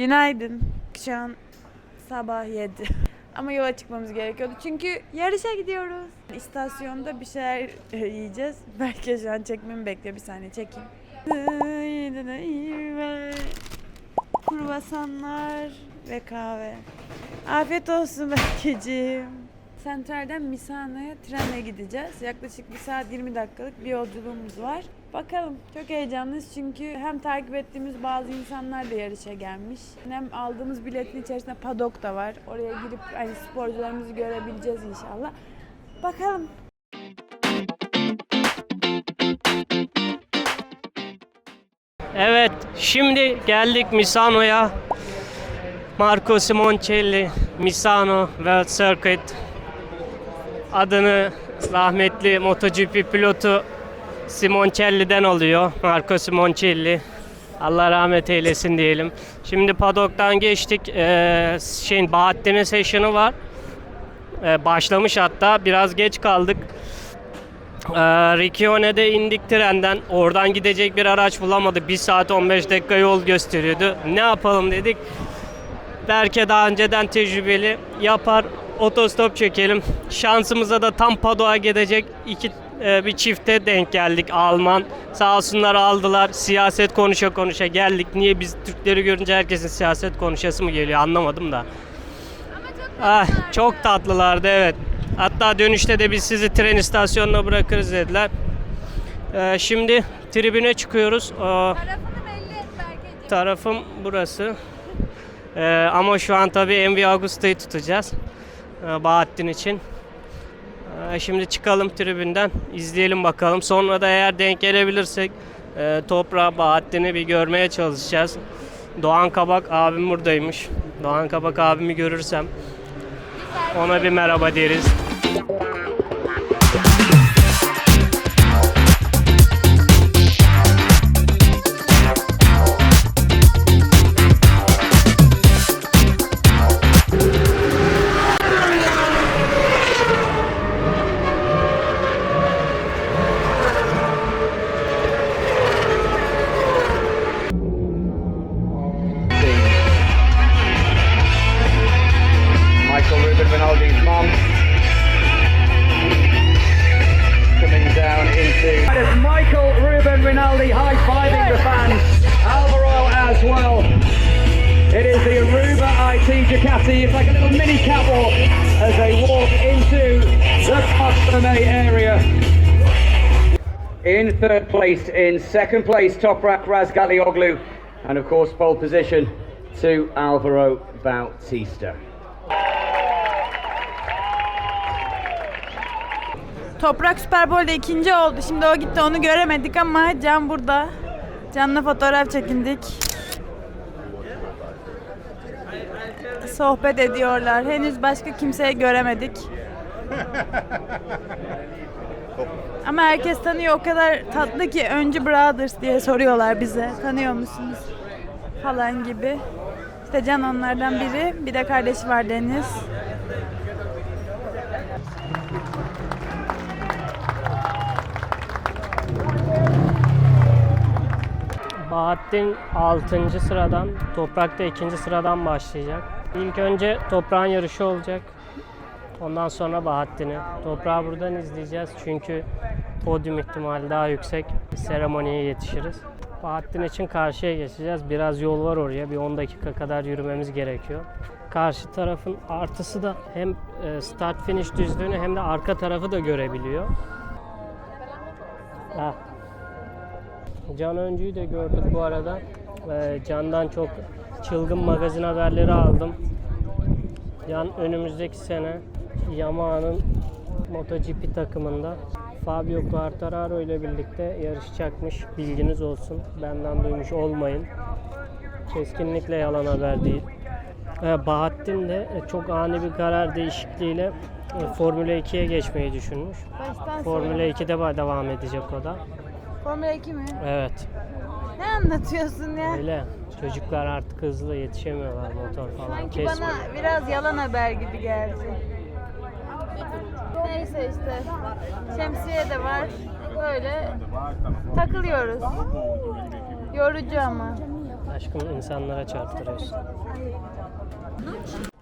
Günaydın. Şu an sabah 7. Ama yola çıkmamız gerekiyordu çünkü yarışa gidiyoruz. İstasyonda bir şeyler yiyeceğiz. Belki şu an çekmemi bekliyor. Bir saniye çekeyim. Kruvasanlar ve kahve. Afiyet olsun Berkeciğim. Sentral'den Misano'ya trenle gideceğiz. Yaklaşık 1 saat 20 dakikalık bir yolculuğumuz var. Bakalım. Çok heyecanlıyız çünkü hem takip ettiğimiz bazı insanlar da yarışa gelmiş. Hem aldığımız biletin içerisinde padok da var. Oraya girip hani sporcularımızı görebileceğiz inşallah. Bakalım. Evet, şimdi geldik Misano'ya. Marco Simoncelli, Misano World Circuit. Adını rahmetli MotoGP pilotu Simoncelli'den alıyor. Marco Simoncelli. Allah rahmet eylesin diyelim. Şimdi padoktan geçtik. Ee, şeyin Bahattin'in session'ı var. Ee, başlamış hatta. Biraz geç kaldık. Ee, Riccione'de indik trenden. Oradan gidecek bir araç bulamadık. 1 saat 15 dakika yol gösteriyordu. Ne yapalım dedik. Berke daha önceden tecrübeli yapar. Otostop çekelim. Şansımıza da tam Padok'a gidecek iki e, bir çifte denk geldik Alman. Sağ olsunlar aldılar. Siyaset konuşa konuşa geldik. Niye biz Türkleri görünce herkesin siyaset konuşası mı geliyor anlamadım da. Ah, çok tatlılardı evet. Hatta dönüşte de biz sizi tren istasyonuna bırakırız dediler. Ee, şimdi tribüne çıkıyoruz. Ee, Tarafını belli et Berkeciğim. tarafım burası. Ee, ama şu an tabii Envy Augusta'yı tutacağız. Ee, Bahattin için. Ee, şimdi çıkalım tribünden. izleyelim bakalım. Sonra da eğer denk gelebilirsek e, toprağı Bahattin'i bir görmeye çalışacağız. Doğan Kabak abim buradaymış. Doğan Kabak abimi görürsem ona bir merhaba deriz. Rinaldi's mum. Coming down into. There's Michael Ruben Rinaldi high fiving the fans. Alvaro as well. It is the Aruba IT Ducati. It's like a little mini catwalk as they walk into the Costanay area. In third place, in second place, top Toprak Razgatlioglu, and of course, pole position to Alvaro Bautista. Toprak Super Bowl'de ikinci oldu. Şimdi o gitti onu göremedik ama Can burada. Can'la fotoğraf çekindik. Sohbet ediyorlar. Henüz başka kimseyi göremedik. Ama herkes tanıyor o kadar tatlı ki öncü Brothers diye soruyorlar bize. Tanıyor musunuz? Falan gibi. İşte Can onlardan biri. Bir de kardeşi var Deniz. Bahattin 6. sıradan, Toprak da 2. sıradan başlayacak. İlk önce Toprağın yarışı olacak. Ondan sonra Bahattin'i. Toprağı buradan izleyeceğiz çünkü podyum ihtimali daha yüksek. Seremoniye yetişiriz. Bahattin için karşıya geçeceğiz. Biraz yol var oraya. Bir 10 dakika kadar yürümemiz gerekiyor. Karşı tarafın artısı da hem e, start finish düzlüğünü hem de arka tarafı da görebiliyor. Ha, Can Öncü'yü de gördük bu arada. Ee, Can'dan çok çılgın magazin haberleri aldım. Can önümüzdeki sene Yamaha'nın MotoGP takımında Fabio Quartararo ile birlikte yarışacakmış. Bilginiz olsun. Benden duymuş olmayın. Kesinlikle yalan haber değil. Ee, Bahattin de e, çok ani bir karar değişikliğiyle e, Formula 2'ye geçmeyi düşünmüş. Formula 2'de devam edecek o da. Formula 2 mi? Evet. Ne anlatıyorsun ya? Öyle. Çocuklar artık hızlı yetişemiyorlar motor falan. Sanki Kesme. bana biraz yalan haber gibi geldi. Neyse işte. Şemsiye de var. Böyle takılıyoruz. Yorucu ama. Aşkım insanlara çarptırıyorsun.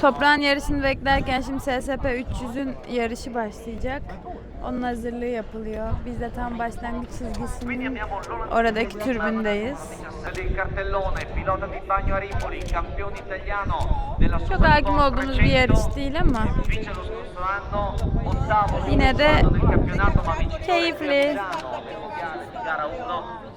Toprağın yarışını beklerken şimdi SSP 300'ün yarışı başlayacak. Onun hazırlığı yapılıyor. Biz de tam başlangıç çizgisinin oradaki türbündeyiz. Çok hakim olduğumuz bir yarış değil ama Yine de keyifli. del mondiale di gara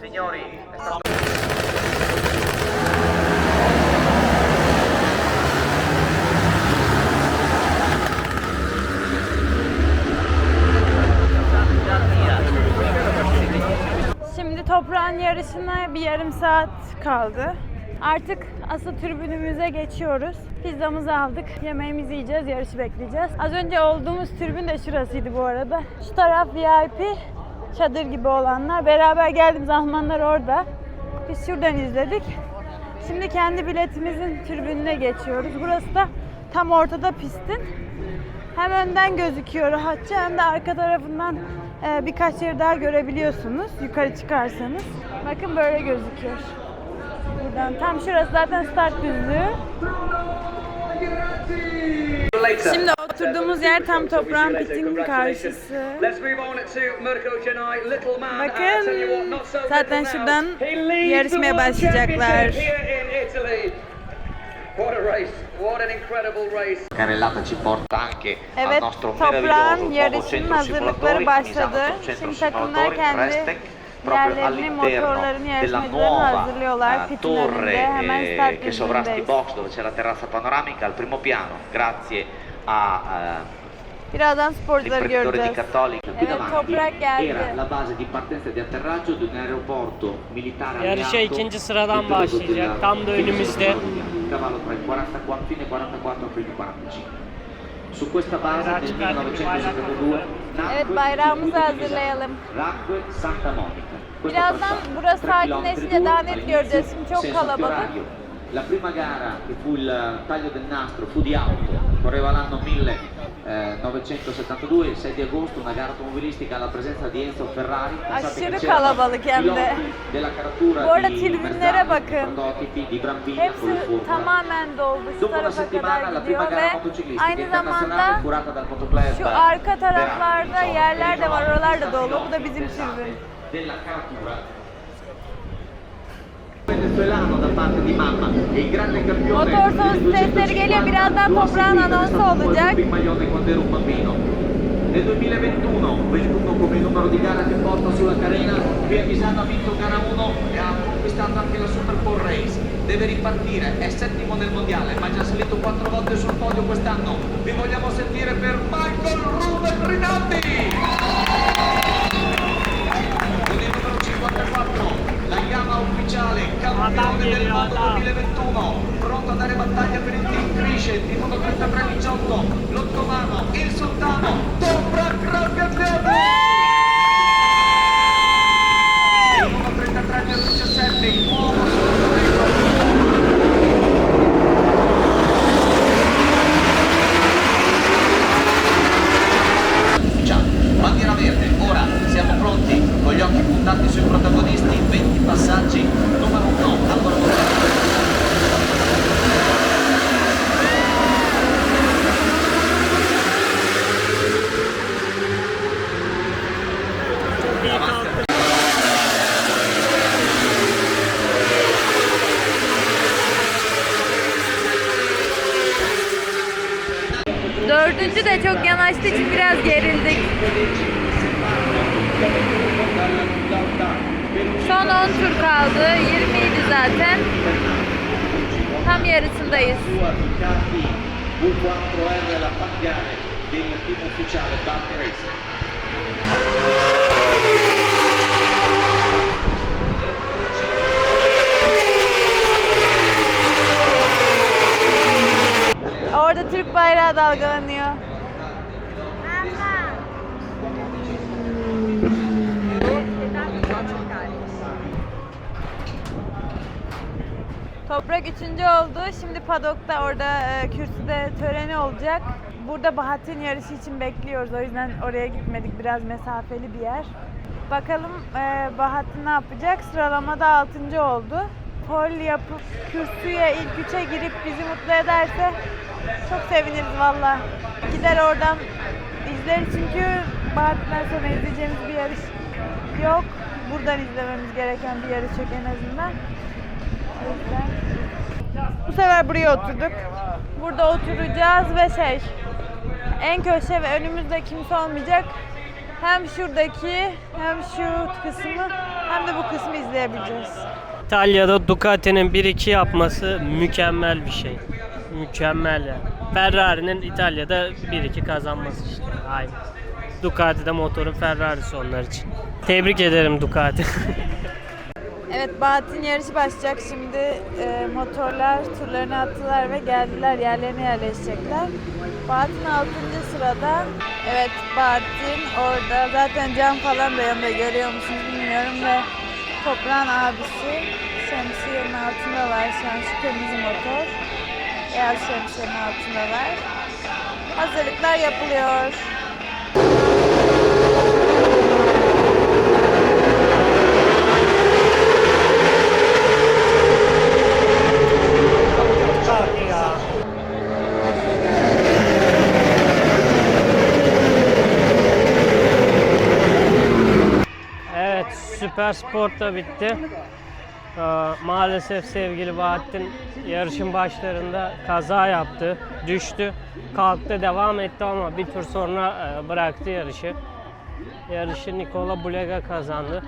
1. Signori, Şimdi toprağın yarışına bir yarım saat kaldı. Artık asıl tribünümüze geçiyoruz. Pizzamızı aldık. Yemeğimizi yiyeceğiz, yarışı bekleyeceğiz. Az önce olduğumuz tribün de şurasıydı bu arada. Şu taraf VIP, çadır gibi olanlar. Beraber geldiğimiz Almanlar orada. Biz şuradan izledik. Şimdi kendi biletimizin tribününe geçiyoruz. Burası da tam ortada pistin. Hem önden gözüküyor rahatça hem de arka tarafından birkaç yeri daha görebiliyorsunuz yukarı çıkarsanız. Bakın böyle gözüküyor. Buradan tam şurası zaten start düzlüğü. Şimdi oturduğumuz yer tam toprağın pitinin karşısı. Bakın, zaten şuradan yarışmaya başlayacaklar. Carrellata ci porta anche Evet, al nostro nuovo yarışının centro hazırlıkları simulatori, başladı. Şimdi takımlar kendi yerlerini, all'interno motorlarını, della yarışmacılarını nuova hazırlıyorlar. eh, torre hemen eh, start che sovrasta i box dove c'è la terrazza panoramica al primo piano grazie a eh, Birazdan sporcuları göreceğiz. Evet, davanti toprak geldi. era la base di partenza e di atterraggio di un aeroporto militare Yarışa alleato ikinci sıradan del başlayacak. Tam da önümüzde. Seconda Cavallo tra i 44, fine 44 primi 45. Su questa base çıkardık, 1972 nacque Evet, bayrağımızı hazırlayalım. Racque Santa Monica. Birazdan burası sakinleşince daha net göreceğiz. Şimdi çok kalabalık. La prima gara che fu il taglio del nastro fu di auto, correva l'anno 1972, il 6 di agosto, una gara automobilistica alla presenza di Enzo Ferrari. Aşırı kalabalık hem de. piloti della caratura Bu arada di tribünlere bakın. prototipi di Brambilla con il Hepsi tamamen Dopo una tarafa settimana kadar la prima gidiyor gara ve motociclistica aynı internazionale zamanda curata dal motoclub şu arka taraflarda yerler de var. Oralar da dolu. Bu da bizim tribün. della caratura venezuelano da parte di mamma e il grande campione Motor sos sesleri geliyor. Birazdan toprağın anonsu olacak. maglione quando ero un bambino nel 2021 21 come numero di gara che porta sulla carena qui a Misano ha vinto gara 1 e ha conquistato anche la Super Pole Race deve ripartire è settimo nel mondiale ma già salito quattro volte sul podio quest'anno vi vogliamo sentire per Michael Ruben Rinaldi con il numero 54, la Yama ufficiale, campione del mondo 2021, pronto a dare battaglia per il team Crescent, il numero 33-18, l'ottomano, il sultano, Toprak Rakatebe! Il Dördüncü de çok yanaştığı için biraz gerildik. Son 10 tur kaldı. 20 idi zaten. Tam yarısındayız. Due Ducati V4R la Panigale del team ufficiale Barney Racing. Orada Türk bayrağı dalgalanıyor. Toprak üçüncü oldu. Şimdi padokta orada e, kürsüde töreni olacak. Burada Bahattin yarışı için bekliyoruz. O yüzden oraya gitmedik. Biraz mesafeli bir yer. Bakalım e, Bahattin ne yapacak? Sıralamada altıncı oldu. pol yapıp kürsüye ilk üçe girip bizi mutlu ederse çok seviniriz valla. Gider oradan izleriz çünkü Bahattin'den sonra izleyeceğimiz bir yarış yok. Buradan izlememiz gereken bir yarış yok en azından. O yüzden bu sefer buraya oturduk. Burada oturacağız ve şey en köşe ve önümüzde kimse olmayacak. Hem şuradaki hem şu kısmı hem de bu kısmı izleyebileceğiz. İtalya'da Ducati'nin 1-2 yapması mükemmel bir şey. Mükemmel yani. Ferrari'nin İtalya'da 1-2 kazanması işte. Aynı. Ducati de motorun Ferrari'si onlar için. Tebrik ederim Ducati. Evet Bahattin yarışı başlayacak şimdi. e, motorlar turlarını attılar ve geldiler yerlerine yerleşecekler. Bahattin 6. sırada. Evet Bahattin orada. Zaten cam falan da yanında görüyor musunuz bilmiyorum ve toprağın abisi şemsiyenin altındalar şu an şu kırmızı motor. Beyaz şemsiyenin altındalar. Hazırlıklar yapılıyor. Evet, Süper Sport da bitti. Ee, maalesef sevgili Bahattin yarışın başlarında kaza yaptı, düştü. Kalktı, devam etti ama bir tur sonra e, bıraktı yarışı. Yarışı Nikola Bulega kazandı.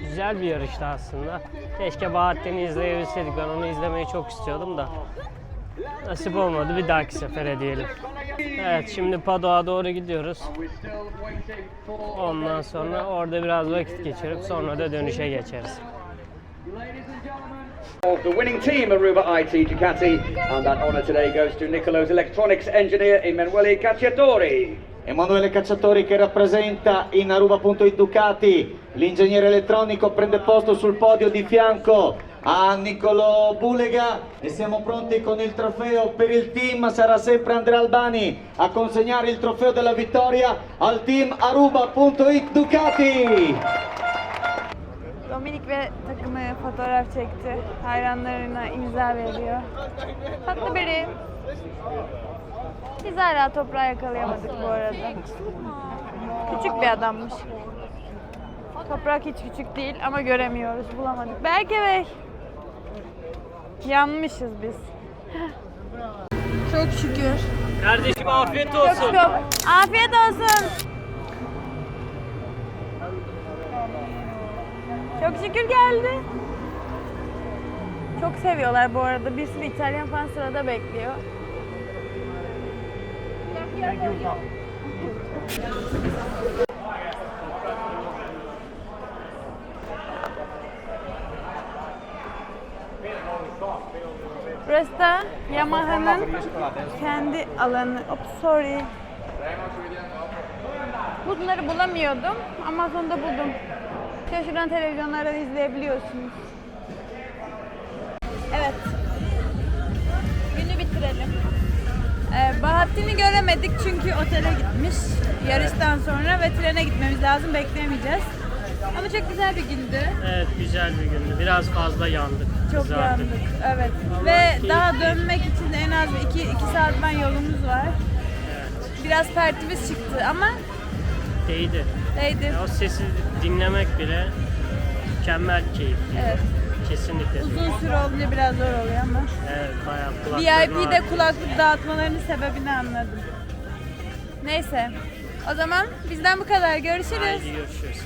Güzel bir yarıştı aslında. Keşke Bahattin'i izleyebilseydik. Ben onu izlemeyi çok istiyordum da. Nasip olmadı. Bir dahaki sefere diyelim. Evet şimdi Padok'a doğru gidiyoruz. Ondan sonra orada biraz vakit geçirip sonra da dönüşe geçeriz. Of the winning team, Aruba IT Ducati, and that honour today goes to Nicolo's electronics engineer Emanuele Cacciatori. Emanuele Cacciatori che rappresenta in Aruba.it Ducati, l'ingegnere elettronico prende posto sul podio di fianco a Nicolo Bulega e siamo pronti con il trofeo per il team, sarà sempre Andrea Albani a consegnare il trofeo della vittoria al team Aruba.it Ducati. Dominik ve takımı fotoğraf çekti. Hayranlarına imza veriyor. Tatlı biri. Biz hala toprağı yakalayamadık bu arada. Küçük bir adammış. Toprak hiç küçük değil ama göremiyoruz, bulamadık. Berke Bey. Yanmışız biz. Çok şükür. Kardeşim afiyet Çok olsun. şükür. Afiyet olsun. Çok şükür geldi. Çok seviyorlar bu arada. Bir sürü İtalyan fan sırada bekliyor. Burası da Yamaha'nın kendi alanı. Oops, sorry. Bunları bulamıyordum ama sonunda buldum. İşte şuradan televizyonlardan izleyebiliyorsunuz. Evet. Günü bitirelim. Ee, Bahattin'i göremedik çünkü otele gitmiş yarıştan sonra ve trene gitmemiz lazım bekleyemeyeceğiz. Ama çok güzel bir gündü. Evet güzel bir gündü. Biraz fazla yandık. Çok yandık. Evet. Ve daha dönmek için en az 2 2 saat ben yolumuz var. Biraz pertimiz çıktı ama Değdi. değdi. Ya o sesi dinlemek bile mükemmel keyifli. Evet. Kesinlikle. Uzun süre olunca biraz zor oluyor ama. Evet bayağı kulaklarım VIP'de kulaklık dağıtmalarının sebebini anladım. Neyse. O zaman bizden bu kadar. Görüşürüz. Haydi görüşürüz.